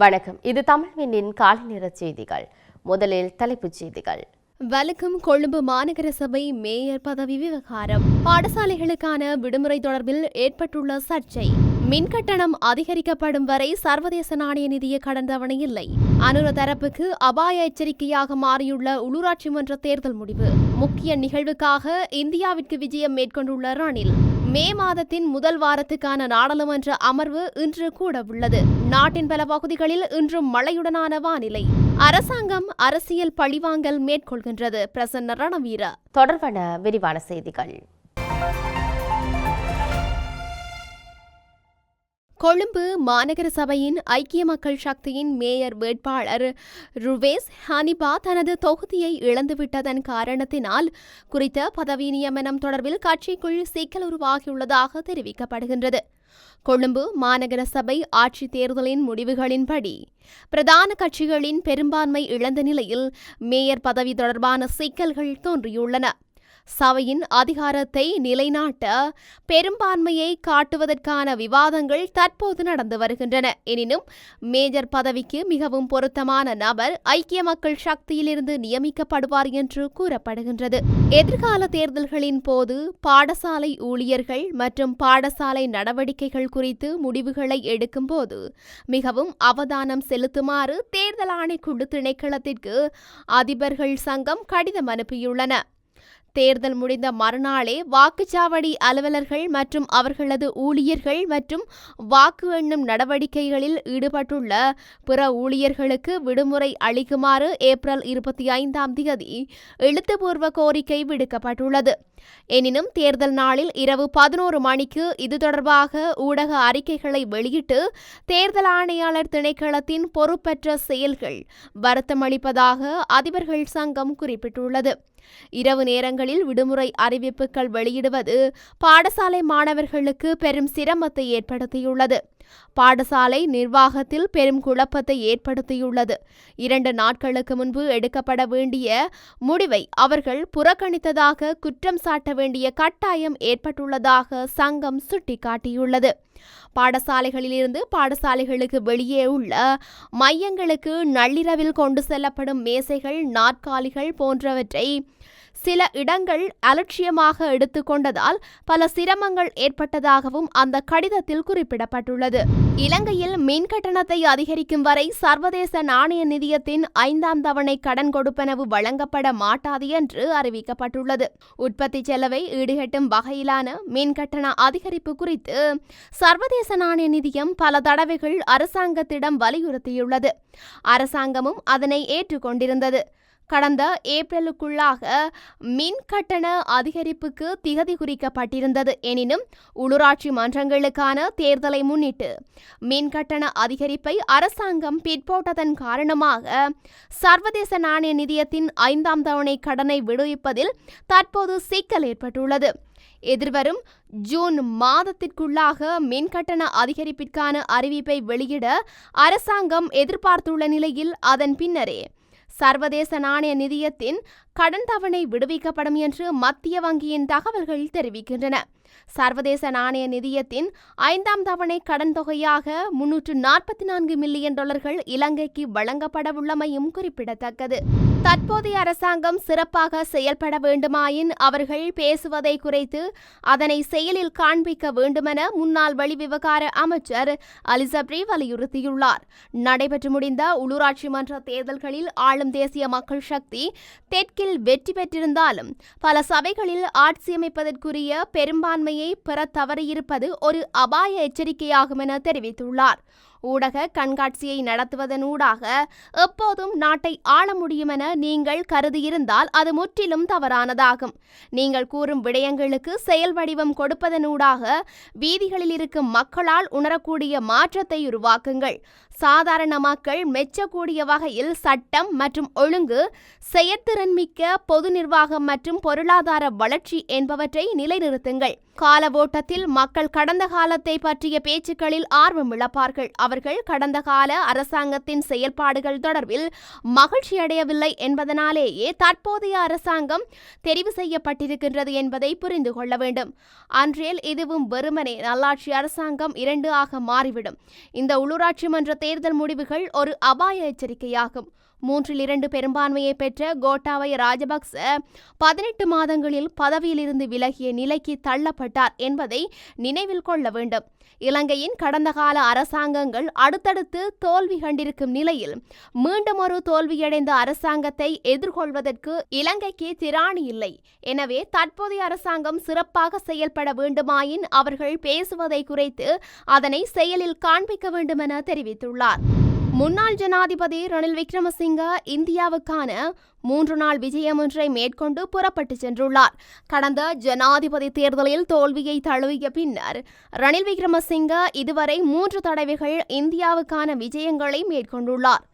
வணக்கம். இது தமிழ்வினின் காலை நேர செய்திகள். முதலில் தலைப்புச் செய்திகள். வலுக்கும் கொழும்பு மாநகர சபை மேயர் பதவி விவகாரம். பாடசாலைகளுக்கான விடுமுறை தொடர்பில் ஏற்பட்டுள்ள சர்ச்சை. மின் கட்டணம் அதிகரிக்கப்படும் வரை சர்வதேச நாணய நிதிய கடன் தவணை இல்லை. அனுர தரப்புக்கு அபாய எச்சரிக்கையாக மாறியுள்ள உள்ளூராட்சி மன்ற தேர்தல் முடிவு. முக்கிய நிகழ்வுக்காக இந்தியாவிற்கு விஜயம் மேற்கொண்டுள்ள ரணில். மே மாதத்தின் முதல் வாரத்துக்கான நாடாளுமன்ற அமர்வு இன்று கூட உள்ளது. நாட்டின் பல பகுதிகளில் இன்றும் மழையுடனான வானிலை. அரசாங்கம் அரசியல் பழிவாங்கல் மேற்கொள்கின்றது. பிரசன்ன ரணவீர. தொடர்பான விரிவான செய்திகள். கொழும்பு மாநகர சபையின் ஐக்கிய மக்கள் சக்தியின் மேயர் வேட்பாளர் ருவேஸ் ஹனிபா தனது தொகுதியை இழந்துவிட்டதன் காரணத்தினால் குறித்த பதவி நியமனம் தொடர்பில் கட்சிக்குள் சிக்கல் உருவாகியுள்ளதாக தெரிவிக்கப்படுகின்றது. கொழும்பு மாநகர சபை ஆட்சித் தேர்தலின் முடிவுகளின்படி பிரதான கட்சிகளின் பெரும்பான்மை இழந்த நிலையில் மேயர் பதவி தொடர்பான சிக்கல்கள் தோன்றியுள்ளன. சபையின் அதிகாரத்தை நிலைநாட்ட பெரும்பான்மையை காட்டுவதற்கான விவாதங்கள் தற்போது நடந்து வருகின்றன. எனினும் மேஜர் பதவிக்கு மிகவும் பொருத்தமான நபர் ஐக்கிய மக்கள் சக்தியிலிருந்து நியமிக்கப்படுவார் என்று கூறப்படுகின்றது. எதிர்கால தேர்தல்களின் போது பாடசாலை ஊழியர்கள் மற்றும் பாடசாலை நடவடிக்கைகள் குறித்து முடிவுகளை எடுக்கும்போது மிகவும் அவதானம் செலுத்துமாறு தேர்தல் ஆணைக்குழு திணைக்களத்திற்கு அதிபர்கள் சங்கம் கடிதம் அனுப்பியுள்ளன. தேர்தல் முடிந்த மறுநாளே வாக்குச்சாவடி அலுவலர்கள் மற்றும் அவர்களது ஊழியர்கள் மற்றும் வாக்கு எண்ணும் நடவடிக்கைகளில் ஈடுபட்டுள்ள பிற ஊழியர்களுக்கு விடுமுறை அளிக்குமாறு ஏப்ரல் இருபத்தி ஐந்தாம் தேதி எழுத்துப்பூர்வ கோரிக்கை விடுக்கப்பட்டுள்ளது. எனினும் தேர்தல் நாளில் இரவு பதினோரு மணிக்கு இது தொடர்பாக ஊடக அறிக்கைகளை வெளியிட்டு தேர்தல் ஆணையாளர் திணைக்களத்தின் பொறுப்பற்ற செயல்கள் வருத்தமளிப்பதாக அதிபர்கள் சங்கம் குறிப்பிட்டுள்ளது. இரவு நேரங்களில் விடுமுறை அறிவிப்புகள் வெளியிடுவது பாடசாலை மாணவர்களுக்கு பெரும் சிரமத்தை ஏற்படுத்தியுள்ளது. பாடசாலை நிர்வாகத்தில் பெரும் குழப்பத்தை ஏற்படுத்தியுள்ளது. இரண்டு நாட்களுக்கு முன்பு எடுக்கப்பட வேண்டிய முடிவை அவர்கள் புறக்கணித்ததாக குற்றம் சாட்ட வேண்டிய கட்டாயம் ஏற்பட்டுள்ளதாக சங்கம் சுட்டிக்காட்டியுள்ளது. பாடசாலைகளிலிருந்து பாடசாலைகளுக்கு வெளியே உள்ள மையங்களுக்கு நள்ளிரவில் கொண்டு செல்லப்படும் மேசைகள் நாற்காலிகள் போன்றவற்றை சில இடங்கள் அலட்சியமாக எடுத்துக்கொண்டதால் பல சிரமங்கள் ஏற்பட்டதாகவும் அந்த கடிதத்தில் குறிப்பிடப்பட்டுள்ளது. இலங்கையில் மின் கட்டணத்தை அதிகரிக்கும் வரை சர்வதேச நாணய நிதியத்தின் ஐந்தாம் தவணை கடன் கொடுப்பனவு வழங்கப்பட மாட்டாது என்று அறிவிக்கப்பட்டுள்ளது. உற்பத்தி செலவை ஈடுகட்டும் வகையிலான மின் கட்டண அதிகரிப்பு குறித்து சர்வதேச நாணய நிதியம் பல தடவைகள் அரசாங்கத்திடம் வலியுறுத்தியுள்ளது. அரசாங்கமும் அதனை ஏற்றுக்கொண்டிருந்தது. கடந்த ஏப்ரலுக்குள்ளாக மின் கட்டண அதிகரிப்புக்கு திகதி குறிக்கப்பட்டிருந்தது. எனினும் உள்ளூராட்சி மன்றங்களுக்கான தேர்தலை முன்னிட்டு மின் கட்டண அதிகரிப்பை அரசாங்கம் பிற்போட்டதன் காரணமாக சர்வதேச நாணய நிதியத்தின் ஐந்தாம் தவணை கடனை விடுவிப்பதில் தற்போது சிக்கல் ஏற்பட்டுள்ளது. எதிர்வரும் ஜூன் மாதத்திற்குள்ளாக மின் கட்டண அதிகரிப்பிற்கான அறிவிப்பை வெளியிட அரசாங்கம் எதிர்பார்த்துள்ள நிலையில் அதன் பின்னரே சர்வதேச நாணய நிதியத்தின் கடன் தவணை விடுவிக்கப்படும் என்று மத்திய வங்கியின் தகவல்கள் தெரிவிக்கின்றன. சர்வதேச நாணய நிதியத்தின் ஐந்தாம் தவணை கடன் தொகையாக முன்னூற்று நாற்பத்தி நான்கு மில்லியன் டாலர்கள் இலங்கைக்கு வழங்கப்படவுள்ளமையும் குறிப்பிடத்தக்கது. தற்போதைய அரசாங்கம் சிறப்பாக செயல்பட வேண்டுமாயின் அவர்கள் பேசுவதை குறைத்து அதனை செயலில் காண்பிக்க வேண்டுமென முன்னாள் வெளிவிவகார அமைச்சர் அலிசப்ரி வலியுறுத்தியுள்ளார். நடைபெற்று முடிந்த உள்ளூராட்சி மன்ற தேர்தல்களில் ஆளும் தேசிய மக்கள் சக்தி தெற்கில் வெற்றி பெற்றிருந்தாலும் பல சபைகளில் ஆட்சியமைப்பதற்குரிய பெரும்பான்மையை பெற தவறியிருப்பது ஒரு அபாய எச்சரிக்கையாகும் என தெரிவித்துள்ளார். ஊடக கண்காட்சியை நடத்துவதனூடாக எப்போதும் நாட்டை ஆள முடியுமென நீங்கள் கருதியிருந்தால் அது முற்றிலும் தவறானதாகும். நீங்கள் கூறும் விடயங்களுக்கு செயல் வடிவம் கொடுப்பதனூடாக வீதிகளில் இருக்கும் மக்களால் உணரக்கூடிய மாற்றத்தை உருவாக்குங்கள். சாதாரண மக்கள் மெச்சக்கூடிய வகையில் சட்டம் மற்றும் ஒழுங்கு செயற்திறன் மிக்க பொது நிர்வாகம் மற்றும் பொருளாதார வளர்ச்சி என்பவற்றை நிலைநிறுத்துங்கள். கால ஓட்டத்தில் மக்கள் கடந்த காலத்தை பற்றிய பேச்சுக்களில் ஆர்வம் இழப்பார்கள். அவர்கள் கடந்த கால அரசாங்கத்தின் செயல்பாடுகள் தொடர்பில் மகிழ்ச்சியடையவில்லை என்பதனாலேயே தற்போதைய அரசாங்கம் தெரிவு செய்யப்பட்டிருக்கின்றது என்பதை புரிந்து கொள்ள வேண்டும். அன்றில் இதுவும் வெறுமனே நல்லாட்சி அரசாங்கம் இரண்டு ஆக மாறிவிடும். இந்த உள்ளூராட்சி மன்ற தேர்தல் முடிவுகள் ஒரு அபாய எச்சரிக்கையாகும். மூன்றில் இரண்டு பெரும்பான்மையை பெற்ற கோட்டாபய ராஜபக்ச பதினெட்டு மாதங்களில் பதவியிலிருந்து விலகிய நிலைக்கு தள்ளப்பட்டார் என்பதை நினைவில் கொள்ள வேண்டும். இலங்கையின் கடந்த கால அரசாங்கங்கள் அடுத்தடுத்து தோல்வி கண்டிருக்கும் நிலையில் மீண்டும் ஒரு தோல்வியடைந்த அரசாங்கத்தை எதிர்கொள்வதற்கு இலங்கைக்கு திராணி இல்லை. எனவே தற்போதைய அரசாங்கம் சிறப்பாக செயல்பட வேண்டுமாயின் அவர்கள் பேசுவதை குறைத்து அதனை செயலில் காண்பிக்க வேண்டுமென தெரிவித்துள்ளார். முன்னாள் ஜனாதிபதி ரணில் விக்ரமசிங்க இந்தியாவுக்கான மூன்று நாள் விஜயம் ஒன்றை மேற்கொண்டு புறப்பட்டு சென்றுள்ளார். கடந்த ஜனாதிபதி தேர்தலில் தோல்வியை தழுவிய பின்னர் ரணில் விக்ரமசிங்க இதுவரை மூன்று தடவைகள் இந்தியாவுக்கான விஜயங்களை மேற்கொண்டுள்ளார்.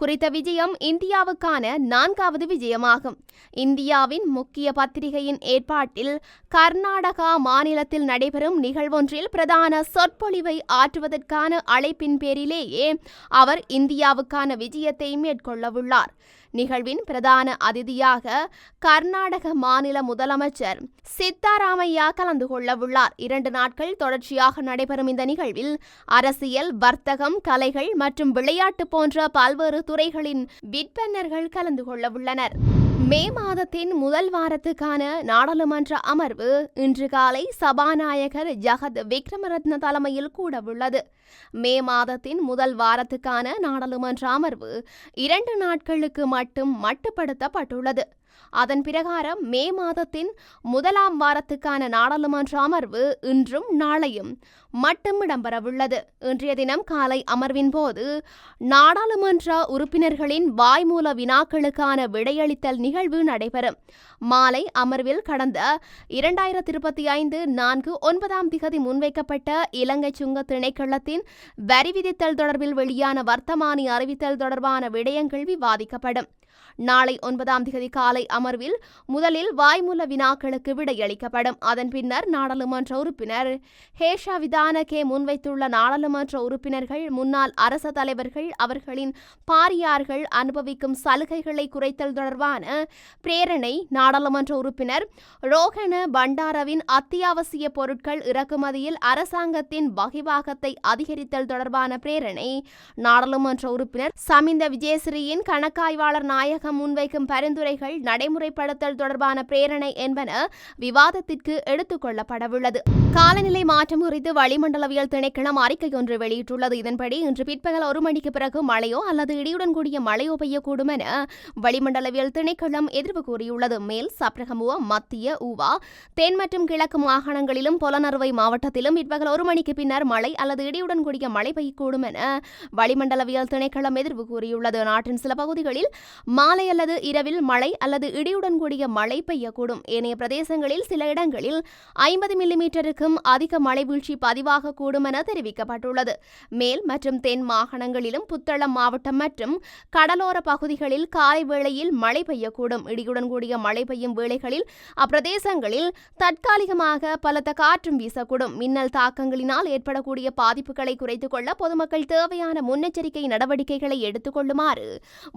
குறித்த விஜயம் இந்தியாவுக்கான நான்காவது விஜயமாகும். இந்தியாவின் முக்கிய பத்திரிகையின் ஏற்பாட்டில் கர்நாடகா மாநிலத்தில் நடைபெறும் நிகழ்வொன்றில் பிரதான சொற்பொழிவை ஆற்றுவதற்கான அழைப்பின் பேரிலேயே அவர் இந்தியாவுக்கான விஜயத்தை மேற்கொள்ளவுள்ளார். நிகழ்வின் பிரதான அதிதியாக கர்நாடக மாநில முதலமைச்சர் சித்தாராமையா கலந்து கொள்ளவுள்ளார். இரண்டு நாட்கள் தொடர்ச்சியாக நடைபெறும் இந்த நிகழ்வில் அரசியல் வர்த்தகம் கலைகள் மற்றும் விளையாட்டு போன்ற பல்வேறு துறைகளின் விற்பனர்கள் கலந்து கொள்ளவுள்ளனர். மே மாதத்தின் முதல் வாரத்துக்கான நாடாளுமன்ற அமர்வு இன்று காலை சபாநாயகர் ஜகத் விக்ரமரத்ன தலைமையில் கூடவுள்ளது. மே மாதத்தின் முதல் வாரத்துக்கான நாடாளுமன்ற அமர்வு இரண்டு நாட்களுக்கு மட்டும் மட்டுப்படுத்தப்பட்டுள்ளது. அதன் பிரகாரம் மே மாதத்தின் முதலாம் வாரத்துக்கான நாடாளுமன்ற அமர்வு இன்றும் நாளையும் மட்டும் இடம்பெறவுள்ளது. இன்றைய தினம் காலை அமர்வின் போது நாடாளுமன்ற உறுப்பினர்களின் வாய்மூல வினாக்களுக்கான விடையளித்தல் நிகழ்வு நடைபெறும். மாலை அமர்வில் கடந்த இரண்டாயிரத்தி இருபத்தி ஐந்து நான்கு ஒன்பதாம் திகதி முன்வைக்கப்பட்ட இலங்கை சுங்க திணைக்களத்தின் வரி விதித்தல் தொடர்பில் வெளியான வர்த்தமானி அறிவித்தல் தொடர்பான விடயங்கள் விவாதிக்கப்படும். நாளை ஒன்பதாம் தேதி காலை அமர்வில் முதலில் வாய்மூல வினாக்களுக்கு விடையளிக்கப்படும் அதன் பின்னர் நாடாளுமன்ற உறுப்பினர் ஹேஷா விதானகே முன்வைத்துள்ள நாடாளுமன்ற உறுப்பினர்கள் முன்னாள் அரச தலைவர்கள் அவர்களின் பாரியார்கள் அனுபவிக்கும் சலுகைகளை குறைத்தல் தொடர்பான பிரேரணை நாடாளுமன்ற உறுப்பினர் ரோஹன பண்டாரவின் அத்தியாவசிய பொருட்கள் இறக்குமதியில் அரசாங்கத்தின் வகிவாகத்தை அதிகரித்தல் தொடர்பான பிரேரணை நாடாளுமன்ற உறுப்பினர் சமிந்த விஜயஸ்ரீயின் கணக்காய்வாளர் நாயகம் முன்வைக்கும் பரிந்துரைகள் நடைமுறைப்படுத்தல் தொடர்பான பிரேரணை என்பன விவாதத்திற்கு எடுத்துக் கொள்ளப்படவுள்ளது. காலநிலை மாற்றம் குறித்து வளிமண்டலவியல் திணைக்களம் அறிக்கை ஒன்று வெளியிட்டுள்ளது. இதன்படி இன்று பிற்பகல் ஒரு மணிக்கு பிறகு மழையோ அல்லது இடியுடன் கூடிய மழையோ பெய்யக்கூடும் என வளிமண்டலவியல் திணைக்களம் எதிர்ப்பு கூறியுள்ளது. மேல் சப்ரகமுவ மத்திய ஊவா தென் மற்றும் கிழக்கு மாகாணங்களிலும் பொலனறுவை மாவட்டத்திலும் பிற்பகல் ஒரு மணிக்கு பின்னர் மழை அல்லது இடியுடன் கூடிய மழை பெய்யக்கூடும் என வளிமண்டலவியல் திணைக்களம் எதிர்ப்பு கூறியுள்ளது. நாட்டின் சில பகுதிகளில் மாலை அல்லது இரவில் மழை அல்லது இடியுடன் கூடிய மழை பெய்யக்கூடும். ஏனைய பிரதேசங்களில் சில இடங்களில் ஐம்பது வடக்கும் அதிக மழைவீழ்ச்சி பதிவாகக்கூடும் என தெரிவிக்கப்பட்டுள்ளது. மேல் மற்றும் தென் மாகாணங்களிலும் புத்தளம் மாவட்டம் மற்றும் கடலோர பகுதிகளில் காலை வேளையில் மழை பெய்யக்கூடும். இடியுடன் கூடிய மழை பெய்யும் வேளைகளில் அப்பிரதேசங்களில் தற்காலிகமாக பலத்த காற்றும் வீசக்கூடும். மின்னல் தாக்கங்களினால் ஏற்படக்கூடிய பாதிப்புகளை குறைத்துக் கொள்ள பொதுமக்கள் தேவையான முன்னெச்சரிக்கை நடவடிக்கைகளை எடுத்துக்கொள்ளுமாறு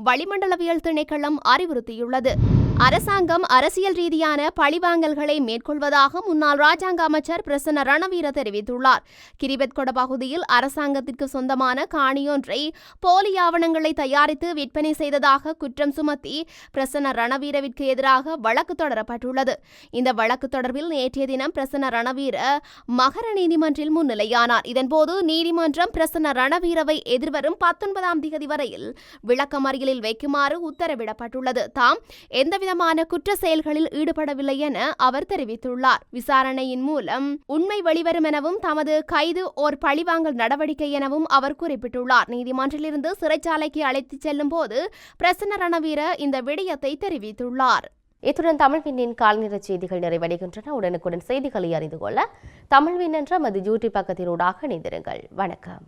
வளிமண்டலவியல் திணைக்களம் அறிவுறுத்தியுள்ளது. அரசாங்கம் அரசியல் ரீதியான பழிவாங்கல்களை மேற்கொள்வதாக முன்னாள் ராஜாங்க அமைச்சர் பிரசன்ன ரணவீர தெரிவித்துள்ளார். கிரிபெத்கொட பகுதியில் அரசாங்கத்திற்கு சொந்தமான காணியொன்றை போலி ஆவணங்களை தயாரித்து விற்பனை செய்ததாக குற்றம் சுமத்தி பிரசன்ன ரணவீரவிற்கு எதிராக வழக்கு தொடரப்பட்டுள்ளது. இந்த வழக்கு தொடர்பில் நேற்றைய தினம் பிரசன்ன ரணவீர மகர நீதிமன்றில் முன்னிலையானார். இதன்போது நீதிமன்றம் பிரசன்ன ரணவீரவை எதிர்வரும் பத்தொன்பதாம் திகதி வரையில் விளக்கமறியலில் வைக்குமாறு உத்தரவிடப்பட்டுள்ளது. தாம் எந்தவிதமான குற்ற செயல்களில் ஈடுபடவில்லை என அவர் தெரிவித்துள்ளார். விசாரணையின் மூலம் உண்மை வெளிவரும் எனவும் தமது கைது ஓர் பழிவாங்கல் நடவடிக்கை எனவும் அவர் குறிப்பிட்டுள்ளார். நீதிமன்றிலிருந்து சிறைச்சாலைக்கு அழைத்துச் செல்லும் போது பிரசன்ன ரணவீர இந்த விடயத்தை தெரிவித்துள்ளார். இத்துடன் தமிழ் விண்ணின் கால்நிற செய்திகள் நிறைவடைகின்றன. உடனுக்குடன் செய்திகளை அறிந்து கொள்ள தமிழ்வின் என்ற மது யூடியூப் பக்கத்தினூடாக இணைந்திருங்கள். வணக்கம்.